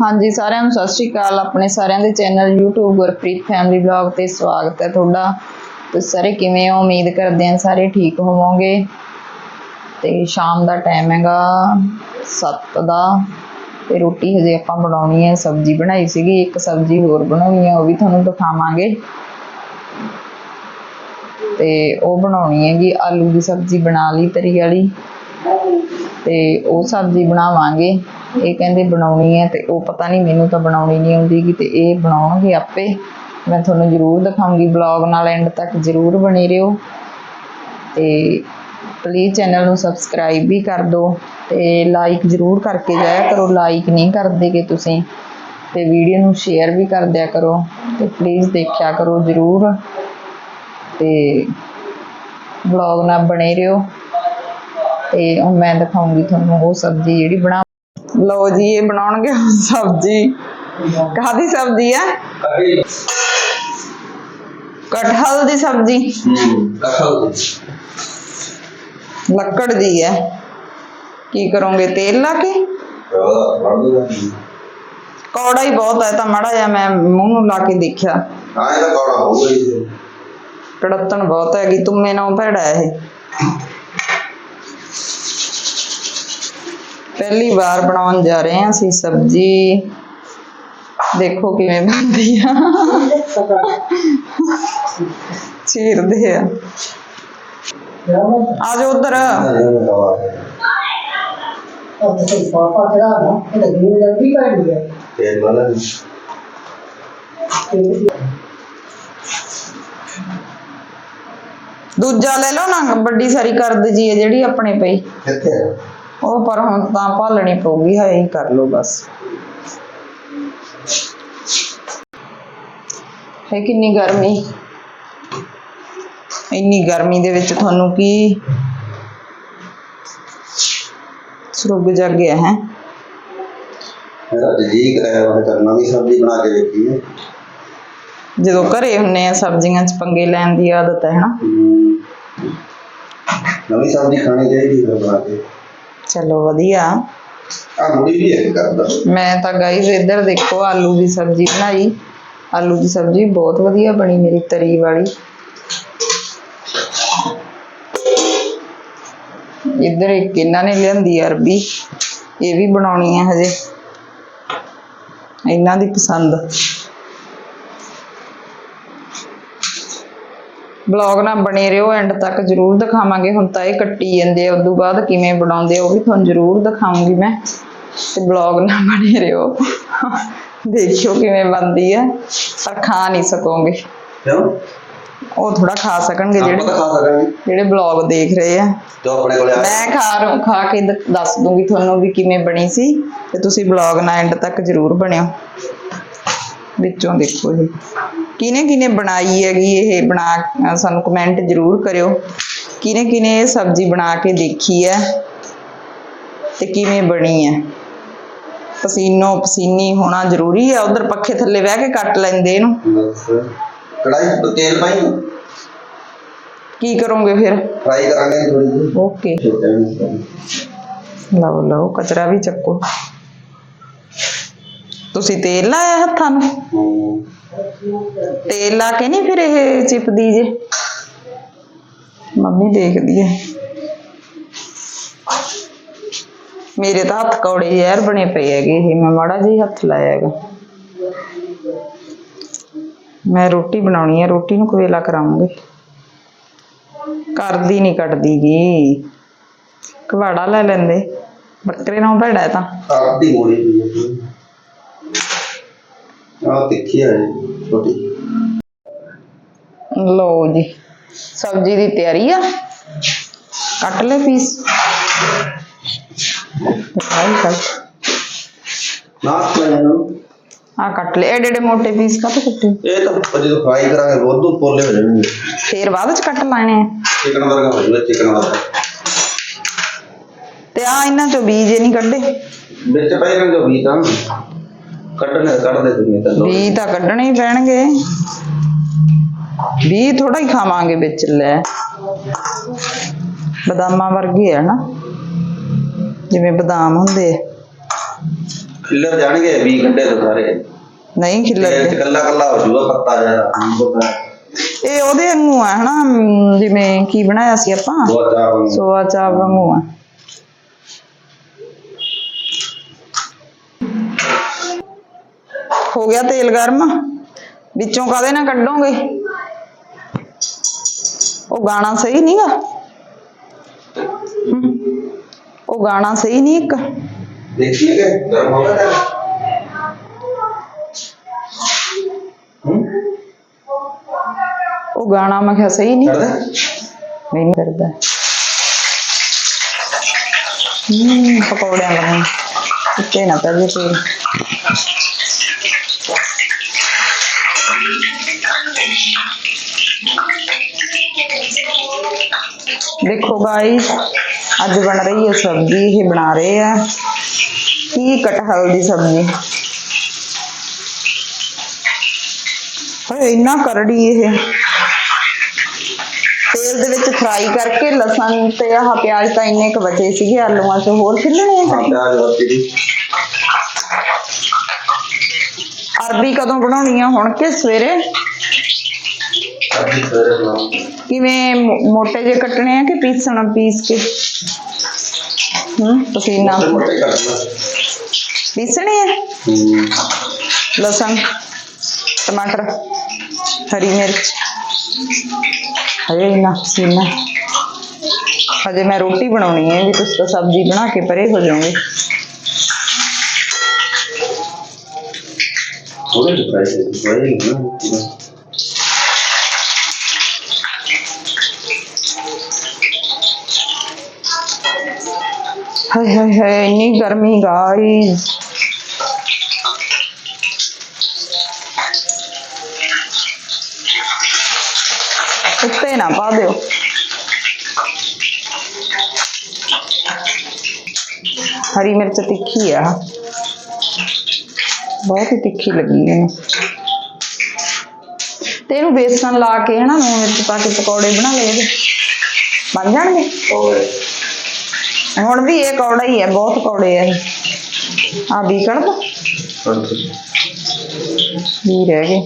ਹਾਂਜੀ, ਸਾਰਿਆਂ ਨੂੰ ਸਤਿ ਸ਼੍ਰੀ ਅਕਾਲ। ਆਪਣੇ ਸਾਰਿਆਂ ਦੇ channel YouTube Gurpreet family vlog ਤੇ ਸਵਾਗਤ ਹੈ ਤੁਹਾਡਾ। ਤੁਸੀਂ ਸਾਰੇ ਕਿਵੇਂ ਹੋ? ਉਮੀਦ ਕਰਦੇ ਹਾਂ ਸਾਰੇ ਠੀਕ ਹੋਵੋਗੇ। ਤੇ ਸ਼ਾਮ ਦਾ ਟਾਈਮ ਹੈਗਾ 7 ਦਾ। ਤੇ ਰੋਟੀ ਹਜੇ ਆਪਾਂ ਬਣਾਉਣੀ ਹੈ। ਸਬਜ਼ੀ ਬਣਾਈ ਸੀਗੀ। ਇੱਕ ਸਬਜ਼ੀ ਹੋਰ ਬਣਾਉਣੀ ਹੈ, ਉਹ ਵੀ ਤੁਹਾਨੂੰ ਦਿਖਾਵਾਂਗੇ। ਤੇ ਉਹ ਬਣਾਉਣੀ ਹੈਗੀ, ਆਲੂ ਦੀ ਸਬਜ਼ੀ ਬਣਾ ਲਈ ਤਰੀ ਵਾਲੀ। ਤੇ ਉਹ ਸਬਜ਼ੀ ਬਣਾਵਾਂਗੇ। ਇਹ ਕਹਿੰਦੇ ਬਣਾਉਣੀ ਹੈ ਤੇ ਉਹ ਪਤਾ ਨਹੀਂ ਮੈਨੂੰ ਤਾਂ ਬਣਾਉਣੀ ਨਹੀਂ ਆਉਂਦੀ ਗੀ ਤੇ ਇਹ ਬਣਾਉਣਗੇ ਆਪੇ। ਮੈਂ ਤੁਹਾਨੂੰ ਜ਼ਰੂਰ ਦਿਖਾਉਂਗੀ ਬਲੌਗ ਨਾਲ ਐਂਡ ਤੱਕ, ਜ਼ਰੂਰ ਬਣੇ ਰਹੋ। ਤੇ ਪਲੀਜ਼ ਚੈਨਲ ਨੂੰ ਸਬਸਕ੍ਰਾਈਬ ਵੀ ਕਰ ਦਿਓ ਤੇ ਲਾਈਕ ਜ਼ਰੂਰ ਕਰਕੇ ਜਾਇਆ ਕਰੋ। ਲਾਈਕ ਨਹੀਂ ਕਰਦੇ ਕਿ ਤੁਸੀਂ ਤੇ ਵੀਡੀਓ ਨੂੰ ਸ਼ੇਅਰ ਵੀ ਕਰ ਦਿਆ ਕਰੋ ਤੇ ਪਲੀਜ਼ ਦੇਖਿਆ ਕਰੋ ਜ਼ਰੂਰ। ਤੇ ਬਲੌਗ ਨਾਲ ਬਣੇ ਰਹੋ। ਤੇ ਹੁਣ ਮੈਂ ਦਿਖਾਉਂਗੀ ਤੁਹਾਨੂੰ ਉਹ ਸਬਜ਼ੀ ਜਿਹੜੀ ਬਣਾ ਲਓ ਜੀ ਇਹ ਬਣਾਉਣਗੇ ਹੁਣ ਸਬਜ਼ੀ ਕਾਹਦੀ ਸਬਜ਼ੀ ਆ ਕਟਹਲ ਦੀ ਸਬਜ਼ੀ ਲੱਕੜ ਦੀ ਹੈ ਕੀ ਕਰੋਗੇ ਤੇਲ ਲਾ ਕੇ ਕੌੜਾ ਹੀ ਬਹੁਤ ਹੈ ਤਾਂ ਮਾੜਾ ਜਿਹਾ ਮੈਂ ਮੂੰਹ ਨੂੰ ਲਾ ਕੇ ਦੇਖਿਆ ਕੜਤਣ ਬਹੁਤ ਹੈਗੀ ਤੁਮੇ ਨਾਲ ਭੈੜਾ ਹੈ ਇਹ ਪਹਿਲੀ ਵਾਰ ਬਣਾਉਣ ਜਾ ਰਹੇ ਹਾਂ ਅਸੀਂ ਸਬਜ਼ੀ ਦੇਖੋ ਕਿਵੇਂ ਬਣਦੀ ਆ ਚੀਰਦੇ ਆ ਆ ਜਾਓ ਉਧਰ ਪਾਪਾ ਚੜਾ ਨਾ ਇਹ ਤਾਂ ਗਰੀਬ ਲੰਬੀ ਪੜੀ ਹੈ ਦੂਜਾ ਲੈ ਲਓ ਨਾ ਵੱਡੀ ਸਾਰੀ ਕਰਦ ਜੀ ਹੈ ਜਿਹੜੀ ਆਪਣੇ ਪਈ ਉਹ ਪਰ ਹੁਣ ਤਾਂ ਭਾਲਣੀ ਪਊਗੀ ਹੈ ਹੀ ਕਰ ਲਓ ਬਸ। ਹੈ ਕਿੰਨੀ ਗਰਮੀ। ਇੰਨੀ ਗਰਮੀ ਦੇ ਵਿੱਚ ਤੁਹਾਨੂੰ ਕੀ ਸਰੁੱਗ ਜਾ ਗਿਆ ਹੈ? ਮੇਰਾ ਜੀ ਕਰਾਇਆ ਵਾ ਕਰਨਾ ਵੀ ਸਬਜ਼ੀ ਬਣਾ ਕੇ ਵੇਖੀ ਹੈ ਜਦੋਂ ਘਰੇ ਹੁੰਨੇ ਆ ਸਬਜ਼ੀਆਂ 'ਚ ਪੰਗੇ ਲੈਣ ਦੀ ਆਦਤ ਹੈ ਨਾ ਨਵੀਂ ਸਬਜ਼ੀ ਖਾਣੀ ਚਾਹੀਦੀ ਫਿਰ ਬਣਾ ਕੇ। ਚਲੋ ਵਧੀਆ। ਆ ਮੁੜੀ ਵੀ ਇੱਕ ਕਰਦਾ ਮੈਂ ਤਾਂ ਗਾਈਜ਼ ਇੱਧਰ ਦੇਖੋ ਆਲੂ ਦੀ ਸਬਜ਼ੀ ਬਣਾਈ। ਆਲੂ ਦੀ ਸਬਜ਼ੀ ਬਹੁਤ ਵਧੀਆ ਬਣੀ ਮੇਰੀ ਤਰੀ ਵਾਲੀ। ਇੱਧਰ ਇੱਕ ਇਹਨਾਂ ਨੇ ਲਿਆਂਦੀ ਅਰਬੀ। ਇਹ ਵੀ ਬਣਾਉਣੀ ਹੈ ਹਜੇ। ਇਹਨਾਂ ਦੀ ਪਸੰਦ। ਬਲੌਗ ਨਾਲ ਬਣੇ ਰਹੋ ਐਂਡ ਤੱਕ ਜ਼ਰੂਰ ਦਿਖਾਵਾਂਗੇ। ਹੁਣ ਤਾਂ ਇਹ ਕੱਟੀ ਜਾਂਦੇ ਆ ਉਦੋਂ ਬਾਅਦ ਕਿਵੇਂ ਬਣਾਉਂਦੇ ਆ ਉਹ ਵੀ ਤੁਹਾਨੂੰ ਜ਼ਰੂਰ ਦਿਖਾਉਂਗੀ ਮੈਂ। ਤੇ ਬਲੌਗ ਨਾਲ ਬਣੇ ਰਹੋ। ਦੇਖਿਓ ਕਿਵੇਂ ਬਣਦੀ ਹੈ ਪਰ ਖਾ ਨਹੀਂ ਸਕੋਗੇ। ਕਿਉਂ? ਉਹ ਥੋੜਾ ਖਾ ਸਕਣਗੇ ਜਿਹੜੇ ਖਾ ਜਿਹੜੇ ਬਲੌਗ ਦੇਖ ਰਹੇ ਆ। ਜੋ ਆਪਣੇ ਕੋਲੇ ਆ। ਮੈਂ ਖਾ ਰ- ਖਾ ਕੇ ਦੱਸ ਦੂੰਗੀ ਤੁਹਾਨੂੰ ਵੀ ਕਿਵੇਂ ਬਣੀ ਸੀ। ਤੇ ਤੁਸੀਂ ਬਲੌਗ ਨਾਲ ਐਂਡ ਤੱਕ ਜ਼ਰੂਰ ਬਣਿਓ। ਵਿੱਚੋਂ ਦੇਖੋ ਇਹ ਕਿਨੇ ਕਿਨੇ ਬਣਾਈ ਹੈਗੀ ਇਹ ਬਣਾ ਸਾਨੂੰ ਕਮੈਂਟ ਜ਼ਰੂਰ ਕਰਿਓ। ਕਿਨੇ ਕਿਨੇ ਇਹ ਸਬਜ਼ੀ ਬਣਾ ਕੇ ਦੇਖੀ ਹੈ ਤੇ ਕਿਵੇਂ ਬਣੀ ਹੈ? ਪਸੀਨੋ ਪਸੀਨੀ ਹੋਣਾ ਜ਼ਰੂਰੀ ਹੈ ਉਧਰ ਪੱਖੇ ਥੱਲੇ ਬਹਿ ਕੇ ਕੱਟ ਲੈਂਦੇ ਇਹਨੂੰ। ਕੜਾਈ ਤੇਲ ਪਾਈ। ਕੀ ਕਰੋਗੇ ਫਿਰ? ਫਰਾਈ ਕਰਾਂਗੇ ਥੋੜੀ ਜਿਹੀ। ਓਕੇ। ਲਓ ਲਓ ਕਚਰਾ ਵੀ ਚੱਕੋ। ਤੁਸੀਂ ਤੇਲ ਲਾਇਆ ਹੱਥਾਂ ਨੂੰ? ਤੇਲ ਲਾ ਕੇ ਨਹੀਂ ਫਿਰ ਇਹ ਚਿਪਦੀ ਜੇ? ਮੰਮੀ ਦੇਖਦੀ ਹੈ ਮੇਰੇ ਤਾਂ ਹੱਥ ਕੌੜੇ ਯਾਰ ਬਣੇ ਪਏ ਹੈਗੇ ਇਹ, ਮੈਂ ਮਾੜਾ ਜਿਹਾ ਹੱਥ ਲਾਇਆ ਹੈਗਾ। ਮੈਂ ਰੋਟੀ ਬਣਾਉਣੀ ਹੈ ਰੋਟੀ ਨੂੰ ਕਵੇਲਾ ਕਰਾਉਂਗੇ। ਕਰਦੀ ਨਹੀਂ ਕੱਟਦੀ ਗੀ ਕਵਾੜਾ ਲੈ ਲੈਂਦੇ। ਬੱਕਰੇ ਨਾਲ ਭੈੜਾ ਤਾਂ। ਆਪ ਮੋੜੀ ਪਈ ਹੈ ਆ ਤਿੱਖੀ ਹੈ ਛੋਟੀ। ਲਓ ਜੀ ਸਬਜ਼ੀ ਦੀ ਤਿਆਰੀ ਆ। ਕੱਟ ਲੈ ਪੀਸ ਕੱਟ। ਨਾਸ ਆ ਕੱਟ ਲੈ। ਏਡੇ ਏਡੇ ਮੋਟੇ ਪੀਸ ਕੱਟ ਕੱਟੇ? ਇਹ ਤਾਂ ਜਦੋਂ ਫਰਾਈ ਕਰਾਂਗੇ ਬਹੁਤ ਪੋਲੇ ਹੋ ਜਾਣਗੇ। ਫੇਰ ਬਾਅਦ ਚ ਕੱਟ ਲਾਣੇ ਆ। ਚਿਕਨ ਵਰਗਾ ਹੋ ਜਾਊਗਾ ਚਿਕਨ ਵਰਗਾ। ਤੇ ਆ ਇਹਨਾਂ ਚੋਂ ਬੀਜ ਇਹ ਨਹੀਂ ਕੱਢੇ। ਵਿੱਚ ਪਏ ਜੋ ਵੀ ਤਾਂ। ਕੱਢਣੇ ਕੱਢਦੇ ਤੁਸੀਂ ਤਾਂ ਲੋਕ। ਬੀਜ ਤਾਂ ਕੱਢਣੇ ਹੀ ਪੈਣਗੇ। ਬੀਜ ਥੋੜਾ ਹੀ ਖਾਵਾਂਗੇ ਵਿੱਚ ਲੈ। ਬਦਾਮਾਂ ਵਰਗੇ ਆ ਨਾ ਜਿਵੇਂ ਬਦਾਮ ਹੁੰਦੇ ਆ। ਖਿੱਲਰ ਜਾਣਗੇ ਵੀ ਗੱਡੇ ਤੋਂ ਸਾਰੇ। ਨਹੀਂ ਖਿਲਰਦੇ ਕੱਲਾ ਕੱਲਾ ਹੋ ਜਾਊਗਾ ਪੱਤਾ ਜਿਹਾ। ਬਹੁਤ ਇਹ ਉਹਦੇ ਵਾਂਗੂ ਆ ਹਨਾ? ਅਮ, ਜਿਵੇਂ ਕੀ ਬਣਾਇਆ ਸੀ ਆਪਾਂ? ਬਹੁਤ ਸੋਆ ਚਾਪ ਵਾਂਗੂ ਆ। ਹੋ ਗਿਆ ਤੇਲ ਗਰਮ ਵਿੱਚੋਂ ਕਾਦੇ ਨਾ ਕੱਢੋਗੇ ਉਹ ਗਾਣਾ ਸਹੀ ਨਹੀਂਗਾ ਉਹ ਗਾਣਾ ਸਹੀ ਨਹੀਂ ਇੱਕ ਦੇਖੀਏ ਕਿ ਗਰਮ ਹੋ ਗਿਆ ਤੇਲ ਹੂੰ ਉਹ ਗਾਣਾ ਮੈਂ ਕਿਹਾ ਸਹੀ ਨਹੀਂ ਛੱਡ ਦੇ ਨਹੀਂ ਕਰਦਾ ਹੂੰ ਪਕੌੜਿਆਂ ਵਾਂਗੂ ਉੱਤੇ ਨਾ ਪੈ ਜੇ ਤੇਲ ਦੇਖੋ ਗਾਇਸ ਅੱਜ ਬਣ ਰਹੀ ਹੈ ਸਬਜ਼ੀ ਇਹ ਬਣਾ ਰਹੇ ਆ। ਕੀ ਕਟਹਲ ਦੀ ਸਬਜ਼ੀ? ਓਏ ਇੰਨਾ ਕਰੜੀ ਇਹ। ਤੇਲ ਦੇ ਵਿੱਚ ਫਰਾਈ ਕਰਕੇ ਲਸਣ ਤੇ ਆਹ ਪਿਆਜ਼ ਤਾਂ ਇੰਨੇ ਕੁ ਬਚੇ ਸੀਗੇ ਆਲੂਆਂ 'ਚ ਹੋਰ ਵਰਤੀ ਦੀ ਅਰਬੀ ਕਦੋਂ ਬਣਾਉਣੀ ਆ ਹੁਣ ਕਿ ਸਵੇਰੇ? ਕਿਵੇਂ ਮੋ- ਮੋਟੇ ਜੇ ਕੱਟਣੇ ਆ ਕਿ ਪੀਸਣਾ ਪੀਸ ਕੇ ਹੂੰ ਪਸੀਨਾ ਮੋਟੇ ਮੋਟੇ ਕੱਟ ਲਾ ਪੀਸਣੇ ਆ ਹੂੰ ਲਸਣ ਟਮਾਟਰ ਹਰੀ ਮਿਰਚ ਹਜੇ ਨਾ ਪਸੀਨਾ ਹਜੇ ਮੈਂ ਰੋਟੀ ਬਣਾਉਣੀ ਹੈ ਵੀ ਤੁਸੀਂ ਤਾਂ ਸਬਜ਼ੀ ਬਣਾ ਕੇ ਪਰੇ ਹੋ ਜਾਓਗੇ ਥੋੜੇ ਜਿਹੇ ਫਰਾਈ ਦੇ ਫਰਾਈ ਨਾ ਹਾਏ ਹਾਏ ਹਾਏ ਇੰਨੀ ਗਰਮੀ ਗਾਈਸ ਉੱਤੇ ਨਾ ਪਾ ਦਿਓ ਹਰੀ ਮਿਰਚ ਤਿੱਖੀ ਆ ਬਹੁਤ ਹੀ ਤਿੱਖੀ ਲੱਗੀ ਮੈਨੂੰ ਤੇ ਇਹਨੂੰ ਬੇਸਣ ਲਾ ਕੇ ਹਨਾ ਨੂਣ ਮਿਰਚ ਪਾ ਕੇ ਪਕੌੜੇ ਬਣਾ ਲਏ ਇਹਦੇ ਬਣ ਜਾਣਗੇ ਔਰ ਹੁਣ ਵੀ ਇਹ ਕੌੜਾ ਹੀ ਹੈ, ਬਹੁਤ ਕੌੜੇ ਆ ਇਹ। ਆ ਵੀ ਕੱਢ ਦੋ ਵੀ ਰਹਿ ਗਏ।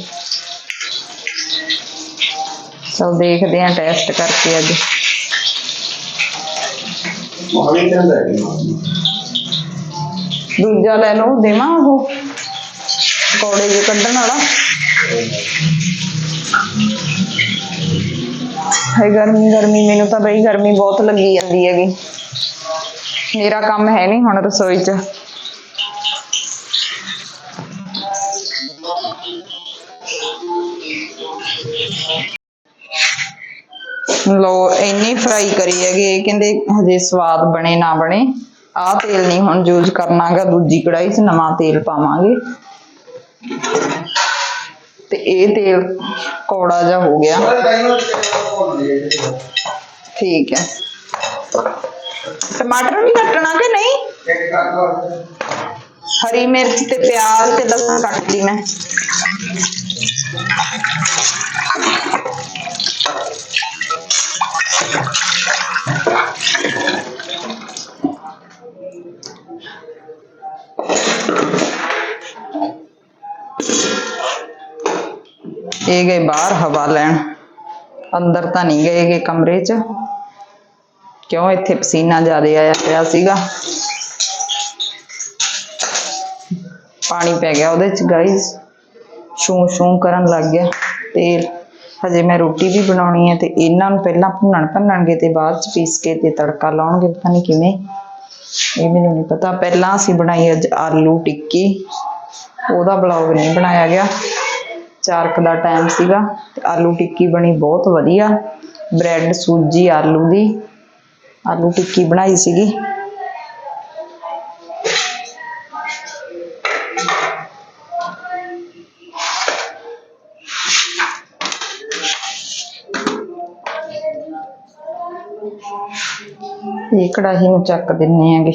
ਚਲ ਦੇਖਦੇ ਆਂ ਟੈਸਟ ਕਰਕੇ ਅੱਜ। ਮੋਹਣੀ ਕਹਿੰਦਾ ਹੈ ਦੂਜਾ ਲੈ ਲਓ, ਦੇਵਾਂ ਉਹ? ਪਕੌੜੇ ਜੇ ਕੱਢਣ ਵਾਲਾ। ਹੈ ਗਰਮੀ ਗਰਮੀ, ਮੈਨੂੰ ਤਾਂ ਬਈ ਗਰਮੀ ਬਹੁਤ ਲੱਗੀ ਜਾਂਦੀ ਹੈਗੀ। ਮੇਰਾ ਕੰਮ ਹੈ ਨਹੀਂ ਹੁਣ ਰਸੋਈ 'ਚ। ਲੋ, ਇੰਨੀ ਫਰਾਈ ਕਰੀ ਹੈਗੀ, ਇਹ ਕਹਿੰਦੇ ਹਜੇ ਸਵਾਦ ਬਣੇ ਨਾ ਬਣੇ। ਆਹ ਤੇਲ ਨਹੀਂ ਹੁਣ ਯੂਜ਼ ਕਰਨਾਗਾ, ਦੂਜੀ ਕੜਾਈ 'ਚ ਨਵਾਂ ਤੇਲ ਪਾਵਾਂਗੇ। ਤੇ ਇਹ ਤੇਲ ਕੌੜਾ ਜਿਹਾ ਹੋ ਗਿਆ। ਠੀਕ ਹੈ। ਟਮਾਟਰ ਵੀ ਕੱਟਣਾ ਕਿ ਨਹੀਂ ਹਰੀ ਮਿਰਚ ਤੇ ਪਿਆਜ਼ ਤੇ ਲਸਣ ਕੱਟ ਲਈ ਮੈਂ ਇਹ ਗਏ ਬਾਹਰ ਹਵਾ ਲੈਣ ਅੰਦਰ ਤਾਂ ਨਹੀਂ ਗਏ ਗੇ ਕਮਰੇ 'ਚ ਕਿਉਂ ਇੱਥੇ ਪਸੀਨਾ ਜ਼ਿਆਦਾ ਆਇਆ ਪਿਆ ਸੀਗਾ? ਪਾਣੀ ਪੈ ਗਿਆ ਉਹਦੇ 'ਚ ਗਾਈਜ਼ ਸ਼ੂ ਸ਼ੂ ਕਰਨ ਲੱਗ ਗਿਆ। ਤੇਲ ਹਜੇ ਮੈਂ ਰੋਟੀ ਵੀ ਬਣਾਉਣੀ ਹੈ ਤੇ ਇਹਨਾਂ ਨੂੰ ਪਹਿਲਾਂ ਭੁੰਨਣ ਭੰਨਣਗੇ ਤੇ ਬਾਅਦ 'ਚ ਪੀਸ ਕੇ ਤੇ ਤੜਕਾ ਲਾਉਣਗੇ, ਪਤਾ ਨਹੀਂ ਕਿਵੇਂ। ਇਹ ਮੈਨੂੰ ਨਹੀਂ ਪਤਾ। ਪਹਿਲਾਂ ਅਸੀਂ ਬਣਾਈ ਅੱਜ ਆਲੂ ਟਿੱਕੀ। ਉਹਦਾ ਬਲੌਗ ਨਹੀਂ ਬਣਾਇਆ ਗਿਆ। ਚਾਰਕ ਦਾ ਟਾਈਮ ਸੀਗਾ ਤੇ ਆਲੂ ਟਿੱਕੀ ਬਣੀ ਬਹੁਤ ਵਧੀਆ। ਬ੍ਰੈਡ ਸੂਜੀ, ਆਲੂ ਦੀ। ਆਲੂ ਟਿੱਕੀ ਬਣਾਈ ਸੀਗੀ ਇਹ ਕੜਾਹੀ ਨੂੰ ਚੱਕ ਦਿੰਨੇ ਆਂਗੇ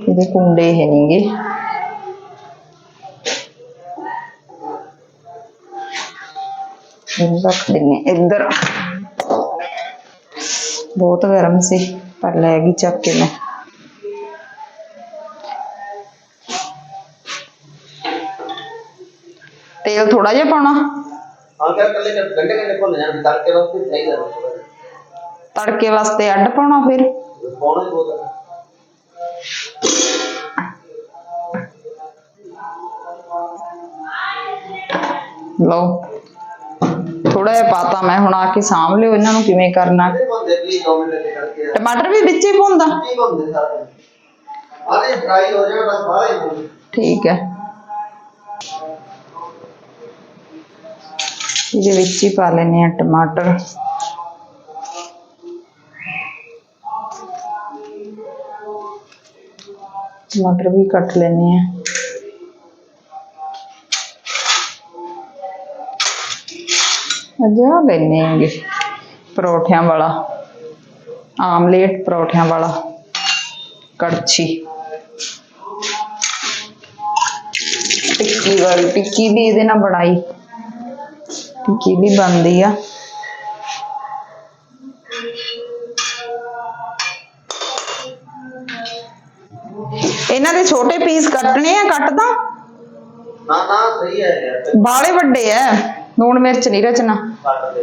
ਇਹਦੇ ਕੁੰਡੇ ਹੈ ਨਹੀਂਗੇ ਇਹਨੂੰ ਰੱਖ ਦਿੰਨੇ ਆਂ ਇੱਧਰ ਬਹੁਤ ਗਰਮ ਸੀ ਪਰ ਲੈ ਗਈ ਚੱਕ ਕੇ ਮੈਂ ਤੇਲ ਥੋੜਾ ਜਿਹਾ ਪਾਉਣਾ ਹਾਂ ਕਿਆ ਕੱਲੇ ਗੰਡੇ ਗੰਡੇ ਭੁੰਨ ਜਾਣ ਤੜਕੇ ਵਾਸਤੇ ਚਾਹੀਦਾ ਥੋੜਾ ਤੜਕੇ ਵਾਸਤੇ ਅੱਡ ਪਾਉਣਾ ਫਿਰ ਪਾਉਣਾ ਹੀ ਬਹੁਤ ਆ। ਲਓ ਥੋੜਾ ਜਿਹਾ ਪਾਤਾ ਮੈਂ ਹੁਣ ਆ ਕੇ ਸਾਂਭ ਲਿਓ ਇਹਨਾਂ ਨੂੰ ਕਿਵੇਂ ਕਰਨਾ ਇਹ ਭੁੰਨਦੇ ਪਲੀਜ਼ 2 ਮਿੰਟ ਦੇ ਕਰਕੇ ਟਮਾਟਰ ਵੀ ਵਿੱਚ ਹੀ ਪਾਉਂਦਾ ਕੀ ਭੁੰਨਦੇ ਸਾਰੇ ਆਲੇ ਫਰਾਈ ਹੋ ਜਾਣ ਬਸ ਬਾਹਰ ਹੀ ਭੁੰਨ ਠੀਕ ਹੈ ਇਹਦੇ ਵਿੱਚ ਹੀ ਪਾ ਲੈਨੇ ਆ ਟਮਾਟਰ ਟਮਾਟਰ ਵੀ ਕੱਟ ਲੈਨੇ ਆ ਅਜਾ ਲੈਨੇ ਆਂਗੇ ਪਰੌਠਿਆਂ ਵਾਲਾ ਆਮਲੇਟ ਪਰੌਠਿਆਂ ਵਾਲਾ ਕੜਛੀ। ਟਿੱਕੀ ਵਾਲੀ ਟਿੱਕੀ ਵੀ ਇਹਦੇ ਨਾਲ ਬਣਾਈ। ਟਿੱਕੀ ਵੀ ਬਣਦੀ ਆ। ਇਹਨਾਂ ਦੇ ਛੋਟੇ ਪੀਸ ਕੱਟਣੇ ਆ ਕੱਟਦਾ ਨਾ ਨਾ ਸਹੀ ਹੈ ਯਾਰ। ਬਾਲੇ ਵੱਡੇ ਆ ਲੂਣ ਮਿਰਚ ਨਹੀਂ ਕੱਟ ਦੇ।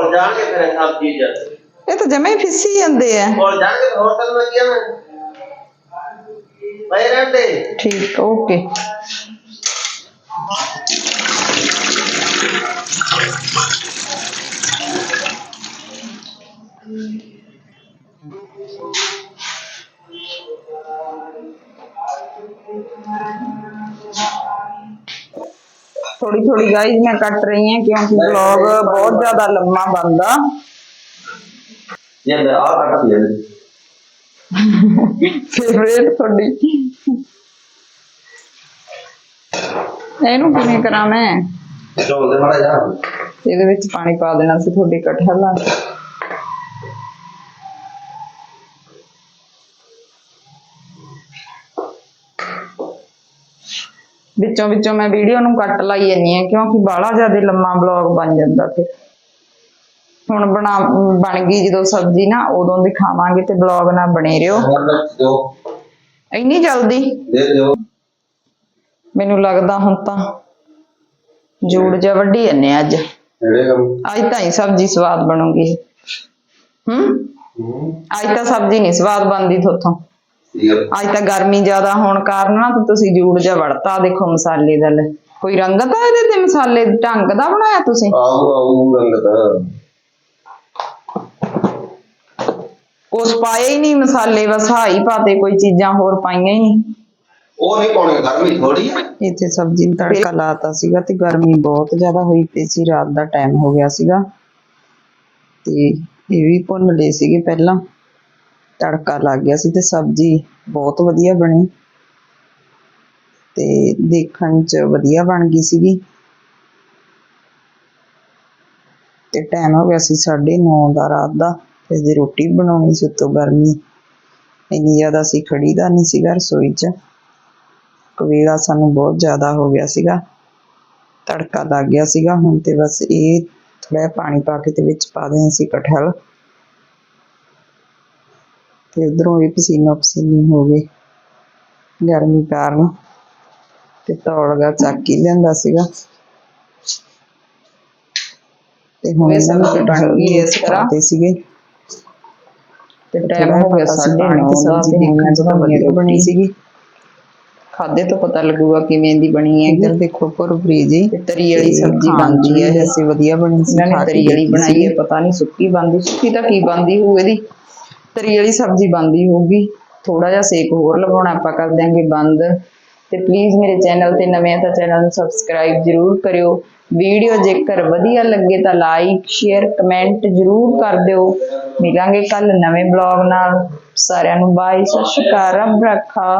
ਭੁੱਲ ਜਾਣਗੇ ਫਿਰ ਸਭ ਚੀਜ਼ ਇਹ ਤਾਂ ਜਮੇ ਫਿੱਸੀ ਜਾਂਦੇ ਆ। ਭੁੱਲ ਜਾਣਗੇ ਹੋਟਲ ਗਿਆ ਮੈਂ ਪਏ ਰਹਿੰਦੇ ਠੀਕ ਓਕੇ। ਥੋੜੀ ਥੋੜੀ ਗਾਈਜ਼ ਮੈਂ ਕੱਟ ਰਹੀ ਹਾਂ ਕਿਉਂਕਿ ਵਲੌਗ ਬਹੁਤ ਜ਼ਿਆਦਾ ਲੰਮਾ ਬਣਦਾ। ਇਹ ਆ ਕੱਟ ਲਿਆ। ਫੇਵਰੇਟ ਤੁਹਾਡੀ? ਇਹਨੂੰ ਕਿਵੇਂ ਕਰਾਂ ਮੈਂ? ਚੋਲ ਦੇ ਮਾੜਾ ਜਾ ਇਹਦੇ ਵਿੱਚ ਪਾਣੀ ਪਾ ਦੇਣਾ ਸੀ ਤੁਹਾਡੇ ਕਟਹਲ ਵਿੱਚੋਂ ਵਿੱਚੋਂ ਮੈਂ ਵੀਡੀਓ ਨੂੰ ਕੱਟ ਲਾਈ ਜਾਂਦੀ ਹਾਂ ਕਿਉਂਕਿ ਬਾਹਲਾ ਜ਼ਿਆਦਾ ਲੰਮਾ ਬਲੌਗ ਬਣ ਜਾਂਦਾ ਫਿਰ ਹੁਣ ਬਣਾ ਬਣ ਗਈ ਜਦੋਂ ਸਬਜ਼ੀ ਨਾ ਉਦੋਂ ਦਿਖਾਵਾਂਗੇ ਤੇ ਬਲੌਗ ਨਾਲ ਬਣੇ ਦਿਓ। ਇੰਨੀ ਜਲਦੀ? ਦੇ ਦਿਓ। ਮੈਨੂੰ ਲੱਗਦਾ ਹੁਣ ਤਾਂ ਜੂੜ ਜਾ ਵੱਢੀ ਜੰਨੇ ਅੱਜ। ਅੱਜ ਤਾਂ ਹੀ ਸਬਜ਼ੀ ਸਵਾਦ ਬਣੂਗੀ। ਹੂੰ? ਹੂੰ। ਅੱਜ ਤਾਂ ਸਬਜ਼ੀ ਨਹੀਂ ਸਵਾਦ ਬਣਦੀ ਥੋਥੋਂ। ਅੱਜ ਤਾਂ ਗਰਮੀ ਜ਼ਿਆਦਾ ਹੋਣ ਕਾਰਨ ਨਾ ਤੁਸੀਂ ਜੂੜ ਜਾ ਵੜਤਾ ਦੇਖੋ ਮਸਾਲੇ ਦਾ। ਕੋਈ ਰੰਗਤ ਆ ਇਹਦੇ ਤੇ ਮਸਾਲੇ ਢੰਗ ਦਾ ਬਣਾਇਆ ਤੁਸੀਂ? ਆਹੋ ਆਹੋ ਰੰਗਤ ਕੁਛ ਪਾਏ ਹੀ ਨਹੀਂ ਮਸਾਲੇ ਬਸ ਹਾਈ ਪਾਤੇ ਕੋਈ ਚੀਜ਼ਾਂ ਹੋਰ ਪਾਈਆਂ ਹੀ ਨਹੀਂ। ਉਹ ਨਹੀਂ ਪਾਉਣੀ ਗਰਮੀ ਥੋੜੀ ਹੈ ਇੱਥੇ ਸਬਜ਼ੀ ਨੂੰ ਤੜਕਾ ਲਾਤਾ ਸੀਗਾ ਤੇ ਗਰਮੀ ਬਹੁਤ ਜ਼ਿਆਦਾ ਹੋਈ ਪਈ ਸੀ ਰਾਤ ਦਾ ਟਾਈਮ ਹੋ ਗਿਆ ਸੀਗਾ। ਤੇ ਇਹ ਵੀ ਭੁੰਨ ਲਏ ਸੀਗੇ ਪਹਿਲਾਂ। ਤੜਕਾ ਲੱਗ ਗਿਆ ਸੀ ਤੇ ਸਬਜ਼ੀ ਬਹੁਤ ਵਧੀਆ ਬਣੀ। ਤੇ ਦੇਖਣ 'ਚ ਵਧੀਆ ਬਣ ਗਈ ਸੀਗੀ। ਤੇ ਟਾਈਮ ਹੋ ਗਿਆ ਸੀ 9:30 ਦਾ ਰਾਤ ਦਾ। ਤੇ ਜੇ ਰੋਟੀ ਬਣਾਉਣੀ ਸੀ ਉਤੋਂ ਗਰਮੀ ਇੰਨੀ ਜ਼ਿਆਦਾ ਸੀ, ਖੜੀ ਦਾ ਨਹੀਂ ਸੀਗਾ ਰਸੋਈ 'ਚ। ਕਵੇਲਾ ਸਾਨੂੰ ਬਹੁਤ ਜ਼ਿਆਦਾ ਹੋ ਗਿਆ ਸੀਗਾ। ਤੜਕਾ ਲੱਗ ਗਿਆ ਸੀਗਾ, ਹੁਣ ਤੇ ਬਸ ਇਹ ਥੋੜਾ ਪਾਣੀ ਪਾ ਕੇ ਤੇ ਵਿੱਚ ਪਾ ਦੇਣਾ ਸੀ ਕਟਹਲ ਤੇ ਉਧਰੋਂ ਇਹ ਪਸੀਨੋ ਪਸੀਨੀ ਹੋ ਗਏ। ਗਰਮੀ ਕਾਰਨ ਤੇ ਤੌੜਗਾ ਚੱਕ ਹੀ ਲੈਂਦਾ ਸੀਗਾ। ਤੇ ਹੁਣ ਇਹਨਾਂ ਨੂੰ ਵੀ ਇਸ ਤਰ੍ਹਾਂ। ਤੇ ਸੀਗੇ। ਤੇ ਟਾਈਮ ਹੋ ਗਿਆ ਸਾਢੇ ਨੌ ਦਾ ਤੇ ਦੇਖਣ ਚ ਤਾਂ ਵਧੀਆ ਬਣੀ। ਸੀਗੀ। ਖਾਦੇ ਤੋਂ ਪਤਾ ਲੱਗੂਗਾ ਕਿਵੇਂ ਦੀ ਬਣੀ ਹੈ ਇੱਧਰ। ਦੇਖੋ ਭੁਰਭਰੀ ਜੀ। ਤਰੀ ਵਾਲੀ ਸਬਜ਼ੀ ਬਣਦੀ ਹੈ ਜੈਸੇ ਵਧੀਆ ਬਣੀ ਸੀ ਇਹਨਾਂ ਨੇ ਤਰੀ ਵਾਲੀ ਬਣਾਈ ਹੈ ਪਤਾ ਨਹੀਂ ਸੁੱਕੀ ਬਣਦੀ ਸੁੱਕੀ ਤਾਂ ਕੀ ਬਣਦੀ ਹੋਊ ਇਹਦੀ। ਤਰੀ ਵਾਲੀ ਸਬਜ਼ੀ ਬਣਦੀ ਹੋਊਗੀ। ਥੋੜਾ ਜਿਹਾ ਸੇਕ ਹੋਰ ਲਗਾਉਣਾ ਆਪਾਂ ਕਰ ਦਿਆਂਗੇ ਬੰਦ। ਤੇ ਪਲੀਜ਼ ਮੇਰੇ ਚੈਨਲ ਤੇ ਨਵੇਂ ਆ ਤਾਂ ਚੈਨਲ ਨੂੰ ਸਬਸਕ੍ਰਾਈਬ ਜਰੂਰ ਕਰਿਓ। ਵੀਡੀਓ ਜੇਕਰ ਵਧੀਆ ਲੱਗੇ ਤਾਂ ਲਾਈਕ ਸ਼ੇਅਰ ਕਮੈਂਟ ਜਰੂਰ ਕਰ ਦਿਓ। ਮਿਲਾਂਗੇ ਕੱਲ ਨਵੇਂ ਬਲੌਗ ਨਾਲ। ਸਾਰਿਆਂ ਨੂੰ ਬਾਏ ਸਤਿ ਸ਼੍ਰੀ ਅਕਾਲ, ਰੱਬ ਰੱਖਾ।